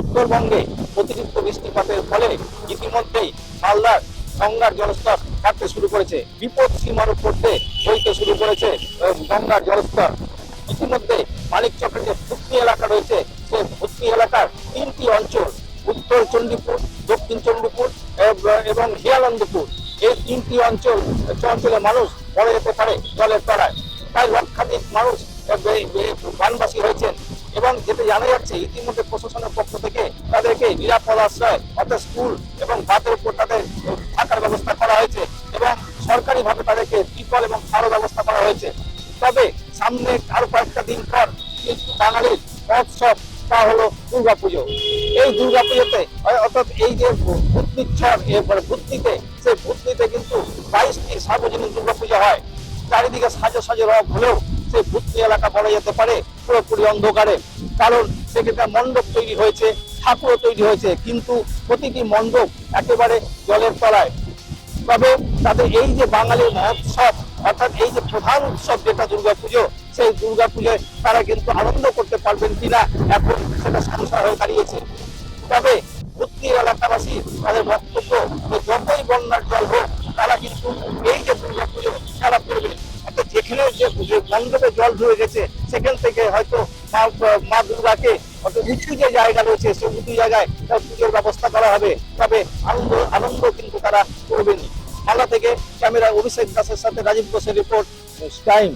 উত্তরবঙ্গে অতিরিক্ত বৃষ্টিপাতের ফলে ইতিমধ্যেই মালদার গঙ্গার জলস্তর বাড়তে শুরু করেছে। বিপদ সীমার উপর দিয়ে বইতে শুরু করেছে গঙ্গার জলস্তর। ইতিমধ্যে মানিক চকের যে ভুতনি এলাকা রয়েছে, সে ভুতনি এলাকার তিনটি অঞ্চল, উত্তর চণ্ডীপুর, দক্ষিণ চণ্ডীপুর এবং হিয়ানন্দপুর এই তিনটি অঞ্চল অঞ্চলে মানুষ পড়ে যেতে পারে জলের তলায়। প্রায় লক্ষাধিক মানুষ বানবাসী হয়েছেন। এবং যেটা জানা যাচ্ছে, ইতিমধ্যে প্রশাসনের পক্ষ থেকে তাদেরকে নিরাপদ আশ্রয় অর্থাৎ স্কুল এবং বাতের উপর তাদের থাকার ব্যবস্থা করা হয়েছে এবং সরকারিভাবে তাদেরকে ত্রিপল এবং খাওয়ার ব্যবস্থা করা হয়েছে। তবে সামনে আরও কয়েকটা দিন পর বাঙালির মহোৎসব, তা হলো দুর্গাপুজো। এই দুর্গাপুজোতে অ- অর্থাৎ এই যে ভূতনিচ্ছর এরপরে ভূতনিতে, সেই ভূতনিতে কিন্তু বাইশটি সার্বজনীন দুর্গাপুজো হয়। চারিদিকে সাজো সাজো রব হলেও সেই ভূতনি এলাকা বলা যেতে পারে, পুরোপুরি অন্ধকারে। কারণ সেক্ষেত্রে মণ্ডপ তৈরি হয়েছে, ঠাকুরও তৈরি হয়েছে, কিন্তু প্রতিটি মণ্ডপ একেবারে জলের তলায়। তবে তাদের এই যে বাঙালির মহোৎসব, অর্থাৎ এই যে প্রধান উৎসব যেটা দুর্গাপুজো, সেই দুর্গাপুজোয় তারা কিন্তু আনন্দ করতে পারবেন কিনা, এখন সেটা সংশয় হয়ে দাঁড়িয়েছে। তবে ভর্তি এলাকাবাসী তাদের বক্তব্য যতই বন্যার জল হোক, তারা কিন্তু যেখানে যে মণ্ডপে জল ধুয়ে গেছে, সেখান থেকে হয়তো মা মা দুর্গাকে উঁচু যে জায়গা রয়েছে সে উঁচু জায়গায় পুজোর ব্যবস্থা করা হবে। তবে আনন্দ আনন্দ কিন্তু তারা করবেন মালা থেকে ক্যামেরা অভিষেক দাসের সাথে রাজীব ঘোষের রিপোর্ট টাইম